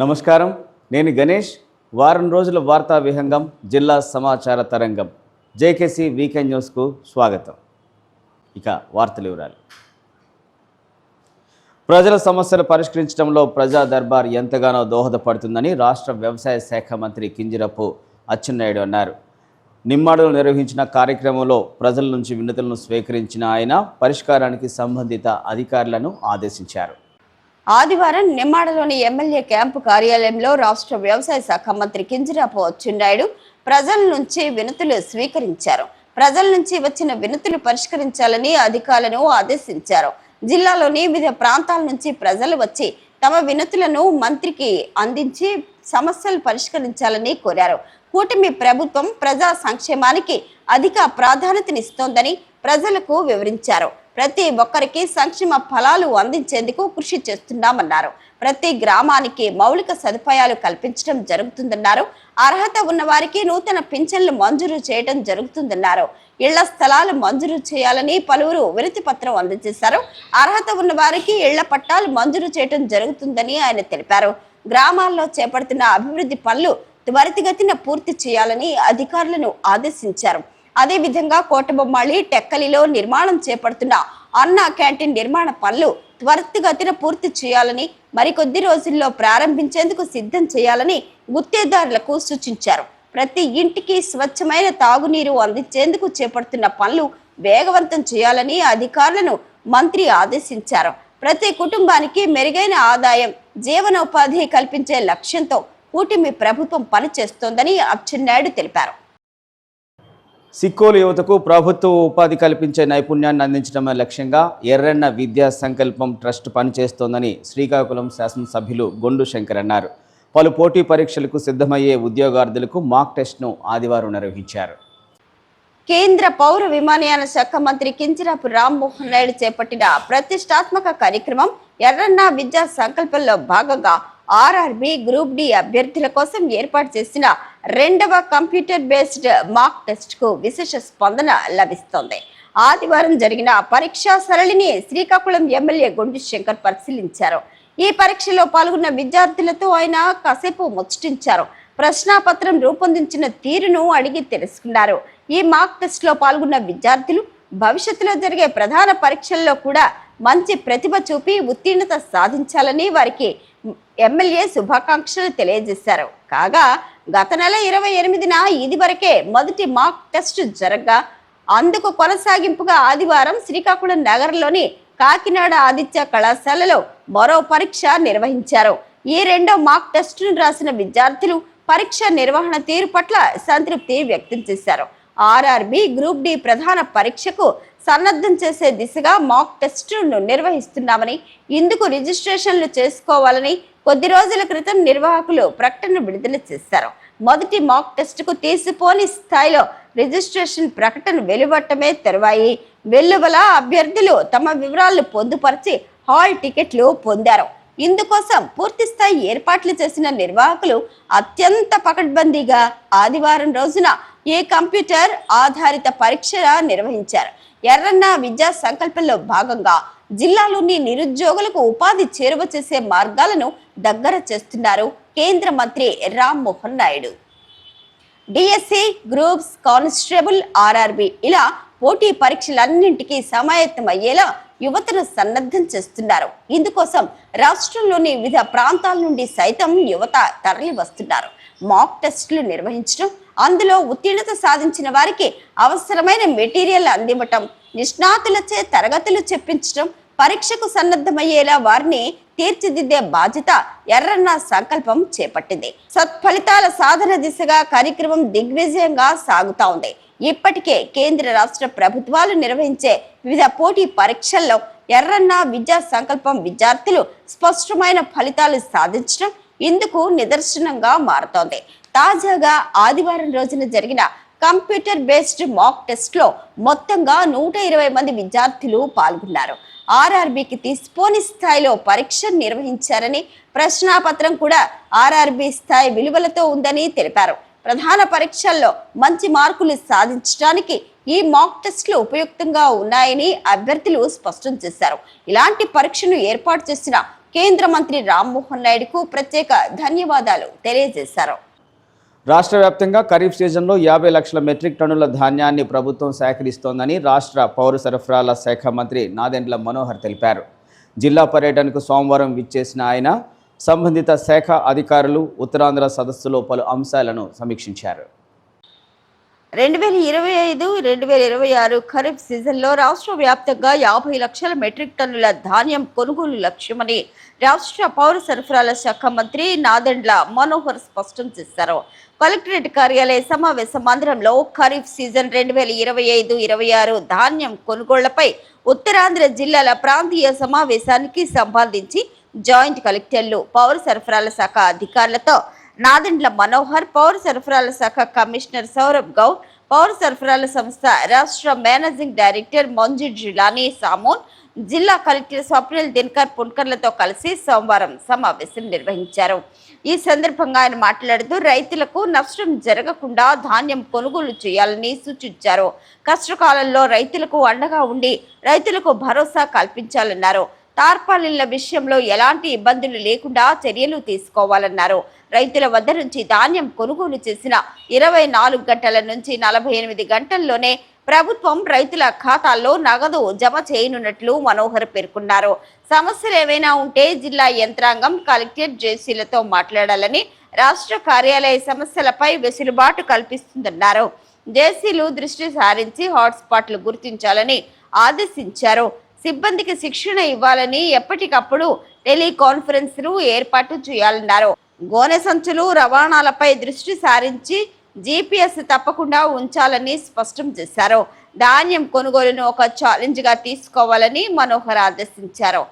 నమస్కారం నేను గణేష్ వారం రోజుల వార్తా విహంగం జిల్లా సమాచార తరంగం జేకేసి వీకెండ్ న్యూస్కు స్వాగతం ఇక వార్తలు వివరాలు ప్రజల సమస్యలు పరిష్కరించడంలో ప్రజా దర్బార్ ఎంతగానో దోహదపడుతుందని రాష్ట్ర వ్యవసాయ శాఖ మంత్రి కింజిరప్పు అచ్చెన్నాయుడు అన్నారు నిమ్మాడులో నిర్వహించిన కార్యక్రమంలో ప్రజల నుంచి వినతులను స్వీకరించిన ఆయన పరిష్కారానికి సంబంధిత అధికారులను ఆదేశించారు ఆదివారం నిమ్మాడలోని ఎమ్మెల్యే క్యాంపు కార్యాలయంలో రాష్ట్ర వ్యవసాయ శాఖ మంత్రి కింజరాపు అచ్చెన్నాయుడు ప్రజల నుంచి వినతులు స్వీకరించారు ప్రజల నుంచి వచ్చిన వినతులు పరిష్కరించాలని అధికారులను ఆదేశించారు జిల్లాలోని వివిధ ప్రాంతాల నుంచి ప్రజలు వచ్చి తమ వినతులను మంత్రికి అందించి సమస్యలు పరిష్కరించాలని కోరారు కూటమి ప్రభుత్వం ప్రజా సంక్షేమానికి అధిక ప్రాధాన్యతనిస్తోందని ప్రజలకు వివరించారు ప్రతి ఒక్కరికి సంక్షేమ ఫలాలు అందించేందుకు కృషి చేస్తున్నామన్నారు ప్రతి గ్రామానికి మౌలిక సదుపాయాలు కల్పించడం జరుగుతుందన్నారు అర్హత ఉన్నవారికి నూతన పింఛన్లు మంజూరు చేయడం జరుగుతుందన్నారు ఇళ్ల స్థలాలు మంజూరు చేయాలని పలువురు వినతి పత్రం అందజేశారు అర్హత ఉన్న వారికి ఇళ్ల పట్టాలు మంజూరు చేయడం జరుగుతుందని ఆయన తెలిపారు గ్రామాల్లో చేపడుతున్న అభివృద్ధి పనులు త్వరితగతిన పూర్తి చేయాలని అధికారులను ఆదేశించారు అదేవిధంగా కోటబొమ్మాళి టెక్కలిలో నిర్మాణం చేపడుతున్న అన్నా క్యాంటీన్ నిర్మాణ పనులు త్వరితగతిన పూర్తి చేయాలని మరికొద్ది రోజుల్లో ప్రారంభించేందుకు సిద్ధం చేయాలని గుత్తేదారులకు సూచించారు ప్రతి ఇంటికి స్వచ్ఛమైన తాగునీరు అందించేందుకు చేపడుతున్న పనులు వేగవంతం చేయాలని అధికారులను మంత్రి ఆదేశించారు ప్రతి కుటుంబానికి మెరుగైన ఆదాయం జీవనోపాధి కల్పించే లక్ష్యంతో కూటమి ప్రభుత్వం పనిచేస్తోందని అచ్చెన్నాయుడు తెలిపారు సిక్కోలు యువతకు ప్రభుత్వ ఉపాధి కల్పించే నైపుణ్యాన్ని అందించడమే లక్ష్యంగా ఎర్రన్న విద్యా సంకల్పం ట్రస్ట్ పనిచేస్తోందని శ్రీకాకుళం శాసనసభ్యులు గొండు శంకర్ అన్నారు పలు పోటీ పరీక్షలకు సిద్ధమయ్యే ఉద్యోగార్థులకు మాక్ టెస్ట్ను ఆదివారం నిర్వహించారు కేంద్ర పౌర విమానయాన శాఖ మంత్రి కింజరాపు రామ్మోహన్ నాయుడు చేపట్టిన ప్రతిష్టాత్మక కార్యక్రమం ఎర్రన్న విద్యా సంకల్పంలో భాగంగా ఆర్ఆర్బి గ్రూప్ డి అభ్యర్థుల కోసం ఏర్పాటు చేసిన రెండవ కంప్యూటర్ బేస్డ్ మాక్ టెస్ట్కు విశేష స్పందన లభిస్తోంది ఆదివారం జరిగిన పరీక్షా సరళిని శ్రీకాకుళం ఎమ్మెల్యే గొండు శంకర్ పరిశీలించారు ఈ పరీక్షలో పాల్గొన్న విద్యార్థులతో ఆయన కసేపు ముచ్చటించారు ప్రశ్నాపత్రం రూపొందించిన తీరును అడిగి తెలుసుకున్నారు ఈ మాక్ టెస్ట్లో పాల్గొన్న విద్యార్థులు భవిష్యత్తులో జరిగే ప్రధాన పరీక్షల్లో కూడా మంచి ప్రతిభ చూపి ఉత్తీర్ణత సాధించాలని వారికి ఎమ్మెల్యే శుభాకాంక్షలు తెలియజేశారు కాగా గత నెల ఇరవై ఎనిమిదిన ఇది వరకే మొదటి మాక్ టెస్ట్ జరగగా అందుకు కొనసాగింపుగా ఆదివారం శ్రీకాకుళం నగరంలోని కాకినాడ ఆదిత్య కళాశాలలో మరో పరీక్ష నిర్వహించారు ఈ రెండో మాక్ టెస్టును రాసిన విద్యార్థులు పరీక్ష నిర్వహణ తీరు పట్ల సంతృప్తి వ్యక్తం చేశారు ఆర్ఆర్బి గ్రూప్ డి ప్రధాన పరీక్షకు సన్నద్ధం చేసే దిశగా మాక్ టెస్టులను నిర్వహిస్తున్నామని ఇందుకు రిజిస్ట్రేషన్లు చేసుకోవాలని కొద్ది రోజుల క్రితం నిర్వాహకులు ప్రకటన విడుదల చేశారు మొదటి మాక్ టెస్టుకు తీసిపోని స్థాయిలో రిజిస్ట్రేషన్ ప్రకటన వెలువట్టమే తెరవాయి వెల్లువల అభ్యర్థులు తమ వివరాలను పొందుపరిచి హాల్ టికెట్లు పొందారు ఇందుకోసం పూర్తి స్థాయి ఏర్పాట్లు చేసిన నిర్వాహకులు అత్యంత పకడ్బందీగా ఆదివారం రోజున ఏ కంప్యూటర్ ఆధారిత పరీక్ష నిర్వహించారు ఎర్రన్న విద్యా సంకల్పంలో భాగంగా జిల్లాలోని నిరుద్యోగులకు ఉపాధి చేరువ చేసే మార్గాలను దగ్గర చేస్తున్నారు కేంద్ర మంత్రి Rammohan Naidu DSC groups constable RRB ఇలా పోటీ సమాయత్తం అయ్యేలా యువతను సన్నద్ధం చేస్తున్నారు ఇందుకోసం రాష్ట్రంలోని వివిధ ప్రాంతాల నుండి సైతం యువత తరలి వస్తున్నారు మాక్ టెస్టులు నిర్వహించడం అందులో ఉత్తీర్ణత సాధించిన వారికి అవసరమైన మెటీరియల్ అందివ్వటం నిష్ణాతులచే తరగతులు చెప్పించడం పరీక్షకు సన్నద్ధమయ్యేలా వారిని తీర్చిదిద్దే బాధ్యత ఎర్రన్న సంకల్పం చేపట్టింది సత్ఫలితాల సాధన దిశగా కార్యక్రమం దిగ్విజయంగా సాగుతా ఉంది ఇప్పటికే కేంద్ర రాష్ట్ర ప్రభుత్వాలు నిర్వహించే వివిధ పోటీ పరీక్షల్లో ఎర్రన్న విద్యా సంకల్పం విద్యార్థులు స్పష్టమైన ఫలితాలు సాధించడం ఇందుకు నిదర్శనంగా మారుతోంది తాజాగా ఆదివారం రోజున జరిగిన కంప్యూటర్ బేస్డ్ మాక్ టెస్ట్లో మొత్తంగా నూట ఇరవై మంది విద్యార్థులు పాల్గొన్నారు ఆర్ఆర్బికి తీసుకోని స్థాయిలో పరీక్ష నిర్వహించారని ప్రశ్నాపత్రం కూడా ఆర్ఆర్బి స్థాయి విలువలతో ఉందని తెలిపారు ప్రధాన పరీక్షల్లో మంచి మార్కులు సాధించడానికి ఈ మాక్ టెస్ట్లు ఉపయుక్తంగా ఉన్నాయని అభ్యర్థులు స్పష్టం చేశారు ఇలాంటి పరీక్షను ఏర్పాటు చేసిన కేంద్ర మంత్రి రామ్మోహన్ నాయుడుకు ప్రత్యేక ధన్యవాదాలు తెలియజేశారు రాష్ట్ర వ్యాప్తంగా ఖరీఫ్ సీజన్లో యాభై లక్షల మెట్రిక్ టన్నుల ధాన్యాన్ని ప్రభుత్వం సేకరిస్తోందని రాష్ట్ర పౌర సరఫరాల శాఖ మంత్రి నాదెండ్ల మనోహర్ తెలిపారు జిల్లా పర్యటనకు సోమవారం విచ్చేసిన ఆయన సంబంధిత శాఖ అధికారులు ఉత్తరాంధ్ర సదస్సులో పలు అంశాలను సమీక్షించారు రెండు వేల ఇరవై ఐదు రెండు వేల ఇరవై ఆరు ఖరీఫ్ సీజన్లో రాష్ట్ర వ్యాప్తంగా యాభై లక్షల మెట్రిక్ టన్నుల ధాన్యం కొనుగోలు లక్ష్యమని రాష్ట్ర పౌర సరఫరాల శాఖ మంత్రి నాదండ్ల మనోహర్ స్పష్టం చేశారు కలెక్టరేట్ కార్యాలయ సమావేశ మందిరంలో ఖరీఫ్ సీజన్ రెండు వేల ఇరవై ఐదు ఇరవై ఆరు ధాన్యం కొనుగోళ్లపై ఉత్తరాంధ్ర జిల్లాల ప్రాంతీయ సమావేశానికి సంబంధించి జాయింట్ కలెక్టర్లు పౌర సరఫరాల శాఖ అధికారులతో నాదెండ్ల మనోహర్ పౌర సరఫరాల శాఖ కమిషనర్ సౌరభ్ గౌడ్ పౌర సరఫరాల సంస్థ రాష్ట్ర మేనేజింగ్ డైరెక్టర్ మంజు జిలానీ సామూన్ జిల్లా కలెక్టర్ స్వప్నిల్ దినకర్ పున్కర్లతో కలిసి సోమవారం సమావేశం నిర్వహించారు ఈ సందర్భంగా ఆయన మాట్లాడుతూ రైతులకు నష్టం జరగకుండా ధాన్యం కొనుగోలు చేయాలని సూచించారు కష్టకాలంలో రైతులకు అండగా ఉండి రైతులకు భరోసా కల్పించాలన్నారు తార్పాలిన్ల విషయంలో ఎలాంటి ఇబ్బందులు లేకుండా చర్యలు తీసుకోవాలన్నారు రైతుల వద్ద నుంచి ధాన్యం కొనుగోలు చేసిన ఇరవై నాలుగు గంటల నుంచి నలభై ఎనిమిది గంటల్లోనే ప్రభుత్వం రైతుల ఖాతాల్లో నగదు జమ చేయనున్నట్లు మనోహర్ పేర్కొన్నారు సమస్యలు ఏవైనా ఉంటే జిల్లా యంత్రాంగం కలెక్టర్ జేసీలతో మాట్లాడాలని రాష్ట్ర కార్యాలయ సమస్యలపై వెసులుబాటు కల్పిస్తుందన్నారు జేసీలు దృష్టి సారించి హాట్స్పాట్లు గుర్తించాలని ఆదేశించారు సిబ్బందికి శిక్షణ ఇవ్వాలని ఎప్పటికప్పుడు టెలికాన్ఫరెన్స్లు ఏర్పాటు చేయాలన్నారు గోనె సంచులు రవాణాలపై దృష్టి సారించి జీపీఎస్ తప్పకుండా ఉంచాలని స్పష్టం చేశారు ధాన్యం కొనుగోలును ఒక ఛాలెంజ్గా తీసుకోవాలని మనోహర్ ఆదేశించారు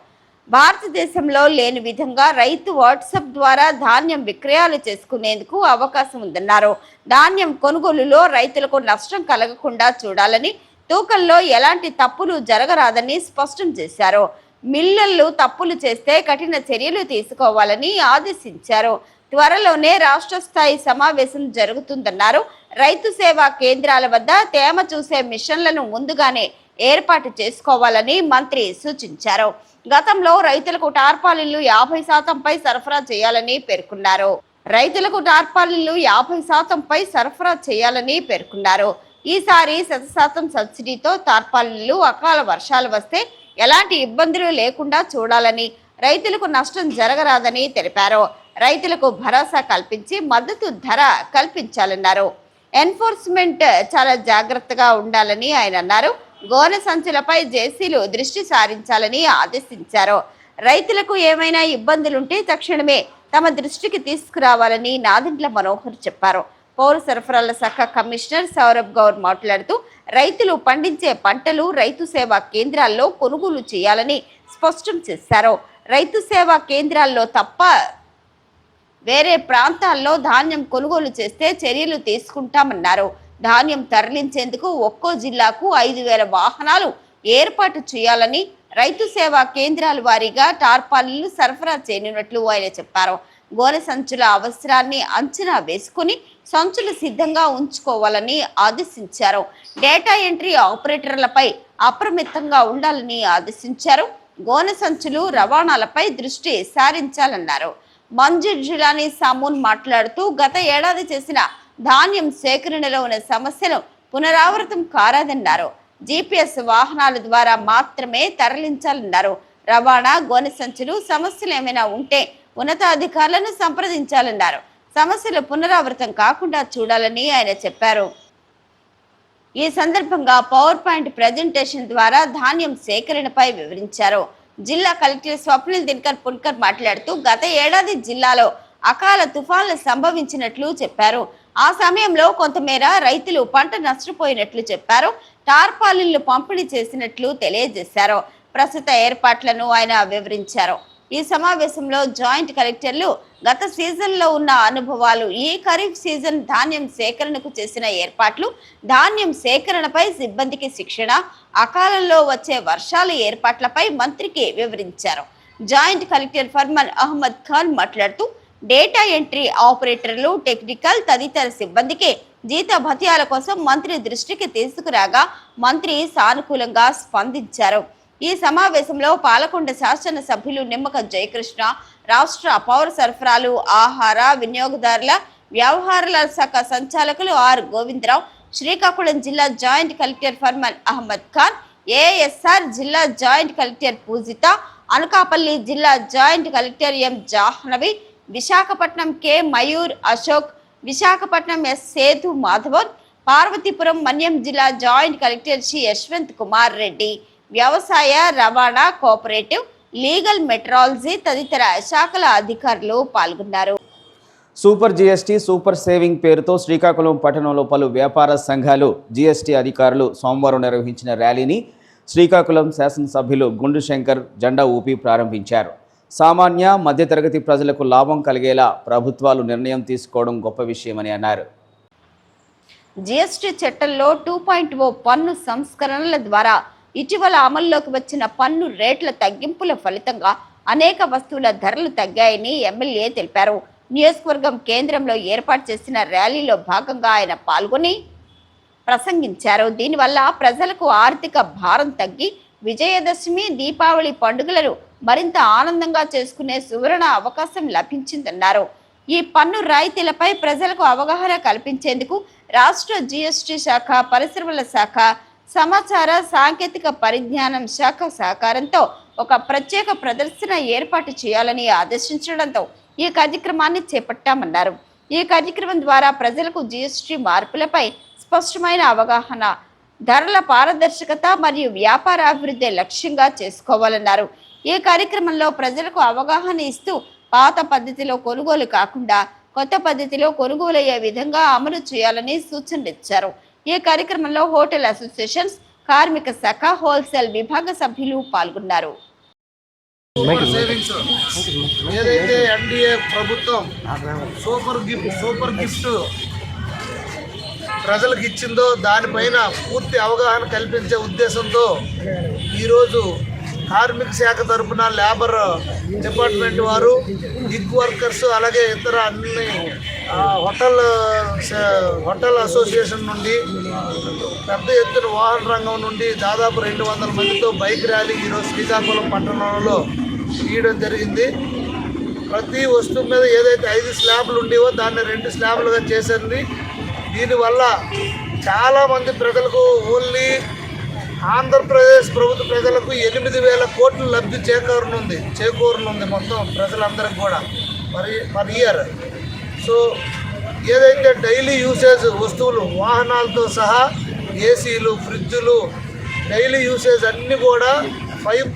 భారతదేశంలో లేని విధంగా రైతు వాట్సాప్ ద్వారా ధాన్యం విక్రయాలు చేసుకునేందుకు అవకాశం ఉందన్నారు ధాన్యం కొనుగోలులో రైతులకు నష్టం కలగకుండా చూడాలని తూకంలో ఎలాంటి తప్పులు జరగరాదని స్పష్టం చేశారు మిల్లర్లు తప్పులు చేస్తే కఠిన చర్యలు తీసుకోవాలని ఆదేశించారు త్వరలోనే రాష్ట్ర స్థాయి సమావేశం జరుగుతుందన్నారు రైతు సేవా కేంద్రాల వద్ద తేమ చూసే మిషన్లను ముందుగానే ఏర్పాటు చేసుకోవాలని మంత్రి సూచించారు గతంలో రైతులకు టార్పాలిన్లు యాభై శాతంపై సరఫరా చేయాలని పేర్కొన్నారు రైతులకు టార్పాలిన్లు యాభై శాతంపై సరఫరా చేయాలని పేర్కొన్నారు ఈసారి శత శాతం సబ్సిడీతో టార్పాలిన్లు అకాల వర్షాలు వస్తే ఎలాంటి ఇబ్బందులు లేకుండా చూడాలని రైతులకు నష్టం జరగరాదని తెలిపారు రైతులకు భరోసా కల్పించి మద్దతు ధర కల్పించాలన్నారు ఎన్ఫోర్స్మెంట్ చాలా జాగ్రత్తగా ఉండాలని ఆయన అన్నారు గోనె సంచులపై జేసీలు దృష్టి సారించాలని ఆదేశించారు రైతులకు ఏమైనా ఇబ్బందులుంటే తక్షణమే తమ దృష్టికి తీసుకురావాలని నాదింట్ల మనోహర్ చెప్పారు పౌర సరఫరాల శాఖ కమిషనర్ సౌరభ్ గౌర్ మాట్లాడుతూ రైతులు పండించే పంటలు రైతు సేవా కేంద్రాల్లో కొనుగోలు చేయాలని స్పష్టం చేశారు రైతు సేవా కేంద్రాల్లో తప్ప వేరే ప్రాంతాల్లో ధాన్యం కొనుగోలు చేస్తే చర్యలు తీసుకుంటామన్నారు ధాన్యం తరలించేందుకు ఒక్కో జిల్లాకు ఐదు వేల వాహనాలు ఏర్పాటు చేయాలని రైతు సేవా కేంద్రాల వారీగా టార్పాలీలు సరఫరా చేయనున్నట్లు ఆయన చెప్పారు గోనె సంచుల అవసరాన్ని అంచనా వేసుకుని సంచులు సిద్ధంగా ఉంచుకోవాలని ఆదేశించారు డేటా ఎంట్రీ ఆపరేటర్లపై అప్రమిత్తంగా ఉండాలని ఆదేశించారు గోనె సంచులు రవాణాలపై దృష్టి సారించాలన్నారు మంజూర్ జులాని సామూన్ మాట్లాడుతూ గత ఏడాది చేసిన ధాన్యం సేకరణలో ఉన్న సమస్యలు పునరావృతం కారాదన్నారు జీపీఎస్ వాహనాల ద్వారా మాత్రమే తరలించాలన్నారు రవాణా గోనె సంచులు సమస్యలు ఏమైనా ఉంటే ఉన్నతాధికారులను సంప్రదించాలన్నారు సమస్యలు పునరావృతం కాకుండా చూడాలని ఆయన చెప్పారు ఈ సందర్భంగా పవర్ పాయింట్ ప్రజెంటేషన్ ద్వారా ధాన్యం సేకరణపై వివరించారు జిల్లా కలెక్టర్ స్వప్నిల్ దినకర్ పుల్కర్ మాట్లాడుతూ గత ఏడాది జిల్లాలో అకాల తుఫాన్లు సంభవించినట్లు చెప్పారు ఆ సమయంలో కొంతమేర రైతులు పంట నష్టపోయినట్లు చెప్పారు టార్పాలిన్లు పంపిణీ చేసినట్లు తెలియజేశారు ప్రస్తుత ఏర్పాట్లను ఆయన వివరించారు ఈ సమావేశంలో జాయింట్ కలెక్టర్లు గత సీజన్లో ఉన్న అనుభవాలు ఈ ఖరీఫ్ సీజన్ ధాన్యం సేకరణకు చేసిన ఏర్పాట్లు ధాన్యం సేకరణపై సిబ్బందికి శిక్షణ అకాలంలో వచ్చే వర్షాల ఏర్పాట్లపై మంత్రికి వివరించారు జాయింట్ కలెక్టర్ ఫర్మన్ అహ్మద్ ఖాన్ మాట్లాడుతూ డేటా ఎంట్రీ ఆపరేటర్లు టెక్నికల్ తదితర సిబ్బందికి జీత భత్యాల కోసం మంత్రి దృష్టికి తీసుకురాగా మంత్రి సానుకూలంగా స్పందించారు ఈ సమావేశంలో పాలకొండ శాసన సభ్యులు నిమ్మక జయకృష్ణ రాష్ట్ర పౌర సరఫరాలు ఆహార వినియోగదారుల వ్యవహారాల శాఖ సంచాలకులు ఆర్ గోవిందరావు శ్రీకాకుళం జిల్లా joint collector Farman Ahmed Khan ASR జిల్లా జాయింట్ కలెక్టర్ పూజిత అనకాపల్లి జిల్లా joint collector M Jahnavi Visakhapatnam K Mayur Ashok Visakhapatnam S Sethu Madhavan Parvathipuram Manyam జిల్లా జాయింట్ కలెక్టర్ శ్రీ యశ్వంత్ కుమార్ రెడ్డి వ్యవసాయ రవాణా కోఆపరేటివ్ లీగల్ మెట్రాలజీ తదితర శాఖల అధికారులు పాల్గొన్నారు సూపర్ జిఎస్టీ సూపర్ సేవింగ్ పేరుతో శ్రీకాకుళం పట్టణంలో పలు వ్యాపార సంఘాలు జిఎస్టీ అధికారులు సోమవారం నిర్వహించిన ర్యాలీని శ్రీకాకుళం శాసనసభ్యులు గుండు శంకర్ జెండా ఊపి ప్రారంభించారు సామాన్య మధ్యతరగతి ప్రజలకు లాభం కలిగేలా ప్రభుత్వాలు నిర్ణయం తీసుకోవడం గొప్ప విషయమని అన్నారు జీఎస్టీ చట్టంలో టూ పాయింట్ ఓ పన్ను సంస్కరణల ద్వారా ఇటీవల అమల్లోకి వచ్చిన పన్ను రేట్ల తగ్గింపుల ఫలితంగా అనేక వస్తువుల ధరలు తగ్గాయని ఎమ్మెల్యే తెలిపారు నియోజకవర్గం కేంద్రంలో ఏర్పాటు చేసిన ర్యాలీలో భాగంగా ఆయన పాల్గొని ప్రసంగించారు దీనివల్ల ప్రజలకు ఆర్థిక భారం తగ్గి విజయదశమి దీపావళి పండుగలను మరింత ఆనందంగా చేసుకునే సువర్ణ అవకాశం లభించిందన్నారు ఈ పన్ను రాయితీలపై ప్రజలకు అవగాహన కల్పించేందుకు రాష్ట్ర జిఎస్టి శాఖ పరిశ్రమల శాఖ సమాచార సాంకేతిక పరిజ్ఞానం శాఖ సహకారంతో ఒక ప్రత్యేక ప్రదర్శన ఏర్పాటు చేయాలని ఆదేశించడంతో ఈ కార్యక్రమాన్ని చేపట్టామన్నారు ఈ కార్యక్రమం ద్వారా ప్రజలకు జిఎస్టి మార్పులపై స్పష్టమైన అవగాహన ధరల పారదర్శకత మరియు వ్యాపార అభివృద్ధి లక్ష్యంగా చేసుకోవాలన్నారు ఈ కార్యక్రమంలో ప్రజలకు అవగాహన ఇస్తూ పాత పద్ధతిలో కొనుగోలు కాకుండా కొత్త పద్ధతిలో కొనుగోలు అయ్యే విధంగా అమలు చేయాలని సూచనలు ఇచ్చారు ఈ కార్యక్రమంలో హోటల్ అసోసియేషన్స్ కార్మిక శాఖ హోల్సేల్ విభాగ సభ్యులు పాల్గొన్నారు ఏదైతే ప్రభుత్వం సూపర్ గిఫ్ట్ సూపర్ గిఫ్ట్ ప్రజలకు ఇచ్చిందో దానిపైన పూర్తి అవగాహన కల్పించే ఉద్దేశంతో ఈరోజు కార్మిక శాఖ తరఫున లేబర్ డిపార్ట్మెంట్ వారు గిగ్ వర్కర్స్ అలాగే ఇతర అన్ని హోటల్ హోటల్ అసోసియేషన్ నుండి పెద్ద ఎత్తున వాహన రంగం నుండి దాదాపు రెండు వందల మందితో బైక్ ర్యాలీ ఈరోజు శ్రీకాకుళం పట్టణంలో తీయడం జరిగింది ప్రతి వస్తువు మీద ఏదైతే ఐదు స్లాబ్లు ఉండేవో దాన్ని రెండు స్లాబ్లుగా చేసింది దీనివల్ల చాలామంది ప్రజలకు ఓన్లీ ఆంధ్రప్రదేశ్ ప్రభుత్వ ప్రజలకు ఎనిమిది వేల కోట్లు లబ్ధి చేకూరనుంది చేకూరనుంది మొత్తం ప్రజలందరికి కూడా పర్ పర్ ఇయర్ సో ఏదైతే డైలీ యూసేజ్ వస్తువులు వాహనాలతో సహా ఏసీలు ఫ్రిడ్జులు డైలీ యూసేజ్ అన్నీ కూడా ఫైవ్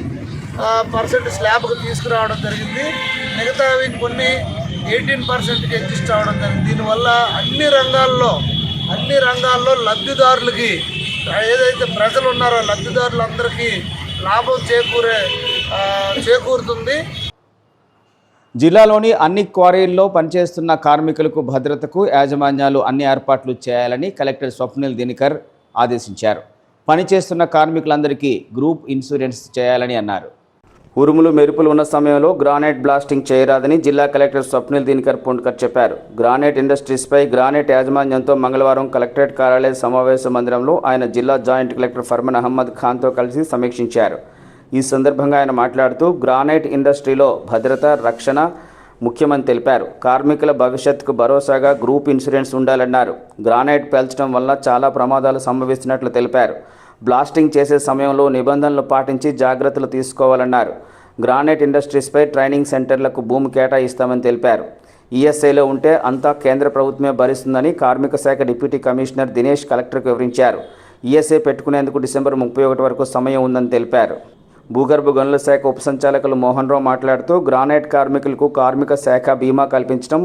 పర్సెంట్ స్లాబ్కి తీసుకురావడం జరిగింది మిగతావి కొన్ని ఎయిటీన్ పర్సెంట్కి అడ్జస్ట్ అవడం జరిగింది దీనివల్ల అన్ని రంగాల్లో అన్ని రంగాల్లో లబ్ధిదారులకి ఏదైతే ప్రజలు ఉన్నారో లబ్ధిదారులందరికీ లాభం చేకూరే చేకూరుతుంది జిల్లాలోని అన్ని క్వారీల్లో పనిచేస్తున్న కార్మికులకు భద్రతకు యాజమాన్యాలు అన్ని ఏర్పాట్లు చేయాలని కలెక్టర్ స్వప్నిల్ దినకర్ ఆదేశించారు పనిచేస్తున్న కార్మికులందరికీ గ్రూప్ ఇన్సూరెన్స్ చేయాలని అన్నారు ఉరుములు మెరుపులు ఉన్న సమయంలో గ్రానైట్ బ్లాస్టింగ్ చేయరాదని జిల్లా కలెక్టర్ స్వప్నిల్ దినకర్ పొండ్కర్ చెప్పారు గ్రానైట్ ఇండస్ట్రీస్పై గ్రానైట్ యాజమాన్యంతో మంగళవారం కలెక్టరేట్ కార్యాలయ సమావేశ మందిరంలో ఆయన జిల్లా జాయింట్ కలెక్టర్ ఫర్మన్ అహ్మద్ ఖాన్తో కలిసి సమీక్షించారు ఈ సందర్భంగా ఆయన మాట్లాడుతూ గ్రానైట్ ఇండస్ట్రీలో భద్రత రక్షణ ముఖ్యమని తెలిపారు కార్మికుల భవిష్యత్తుకు భరోసాగా గ్రూప్ ఇన్సూరెన్స్ ఉండాలన్నారు గ్రానైట్ పేల్చడం వల్ల చాలా ప్రమాదాలు సంభవిస్తున్నట్లు తెలిపారు బ్లాస్టింగ్ చేసే సమయంలో నిబంధనలు పాటించి జాగ్రత్తలు తీసుకోవాలన్నారు గ్రానైట్ ఇండస్ట్రీస్పై ట్రైనింగ్ సెంటర్లకు భూమి కేటాయిస్తామని తెలిపారు ఈఎస్ఐలో ఉంటే అంతా కేంద్ర ప్రభుత్వమే భరిస్తుందని కార్మిక శాఖ డిప్యూటీ కమిషనర్ దినేష్ కలెక్టర్కు వివరించారు ఈఎస్ఐ పెట్టుకునేందుకు డిసెంబర్ ముప్పై ఒకటి వరకు సమయం ఉందని తెలిపారు భూగర్భ గనుల శాఖ ఉపసంచాలకులు మోహన్ రావు మాట్లాడుతూ గ్రానైట్ కార్మికులకు కార్మిక శాఖ బీమా కల్పించడం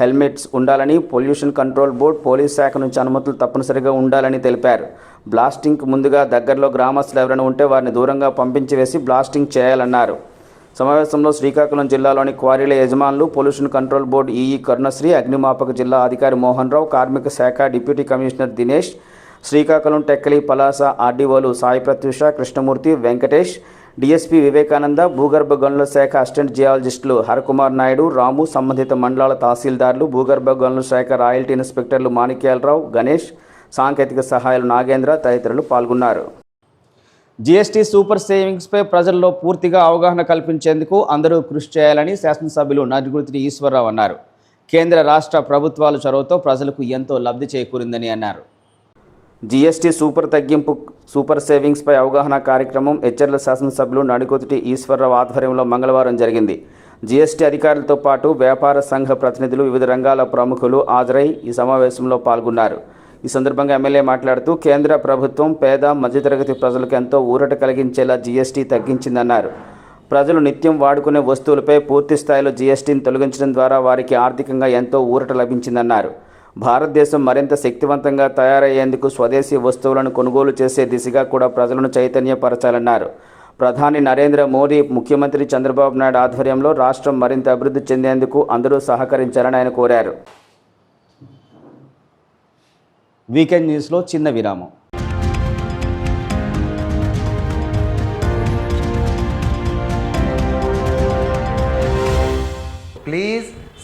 హెల్మెట్స్ ఉండాలని పొల్యూషన్ కంట్రోల్ బోర్డు పోలీస్ శాఖ నుంచి అనుమతులు తప్పనిసరిగా ఉండాలని తెలిపారు బ్లాస్టింగ్కి ముందుగా దగ్గరలో గ్రామస్తులు ఎవరైనా ఉంటే వారిని దూరంగా పంపించి వేసి బ్లాస్టింగ్ చేయాలన్నారు సమావేశంలో శ్రీకాకుళం జిల్లాలోని క్వారీల యజమానులు pollution control board EE Karunasri అగ్నిమాపక జిల్లా అధికారి మోహన్ రావు కార్మిక శాఖ డిప్యూటీ కమిషనర్ దినేష్ శ్రీకాకుళం టెక్కలి పలాస ఆర్డీఓలు సాయి ప్రత్యూష కృష్ణమూర్తి వెంకటేష్ డీఎస్పీ వివేకానంద భూగర్భ గనుల శాఖ అసిస్టెంట్ జియాలజిస్టులు హరకుమార్ నాయుడు రాము సంబంధిత మండలాల తహసీల్దార్లు భూగర్భ గనుల శాఖ రాయల్టీ ఇన్స్పెక్టర్లు మాణిక్యాలరావు గణేష్ సాంకేతిక సహాయాలు నాగేంద్ర తదితరులు పాల్గొన్నారు జీఎస్టీ సూపర్ సేవింగ్స్పై ప్రజల్లో పూర్తిగా అవగాహన కల్పించేందుకు అందరూ కృషి చేయాలని శాసనసభ్యులు నరుగుతిని ఈశ్వరరావు అన్నారు కేంద్ర రాష్ట్ర ప్రభుత్వాల చొరవతో ప్రజలకు ఎంతో లబ్ధి చేకూరిందని అన్నారు జీఎస్టీ సూపర్ తగ్గింపు సూపర్ సేవింగ్స్పై అవగాహన కార్యక్రమం హెచ్ఎర్ల శాసనసభ్యులు నడికొతిటి ఈశ్వరరావు ఆధ్వర్యంలో మంగళవారం జరిగింది జీఎస్టీ అధికారులతో పాటు వ్యాపార సంఘ ప్రతినిధులు వివిధ రంగాల ప్రముఖులు హాజరై ఈ సమావేశంలో పాల్గొన్నారు ఈ సందర్భంగా ఎమ్మెల్యే మాట్లాడుతూ కేంద్ర ప్రభుత్వం పేద మధ్యతరగతి ప్రజలకు ఎంతో ఊరట కలిగించేలా జీఎస్టీ తగ్గించిందన్నారు ప్రజలు నిత్యం వాడుకునే వస్తువులపై పూర్తి స్థాయిలో జీఎస్టీని తొలగించడం ద్వారా వారికి ఆర్థికంగా ఎంతో ఊరట లభించిందన్నారు భారతదేశం మరింత శక్తివంతంగా తయారయ్యేందుకు స్వదేశీ వస్తువులను కొనుగోలు చేసే దిశగా కూడా ప్రజలను చైతన్యపరచాలన్నారు ప్రధాని నరేంద్ర మోదీ ముఖ్యమంత్రి చంద్రబాబు నాయుడు ఆధ్వర్యంలో రాష్ట్రం మరింత అభివృద్ధి చెందేందుకు అందరూ సహకరించాలని ఆయన కోరారు వీకెండ్ న్యూస్లో చిన్న విరామం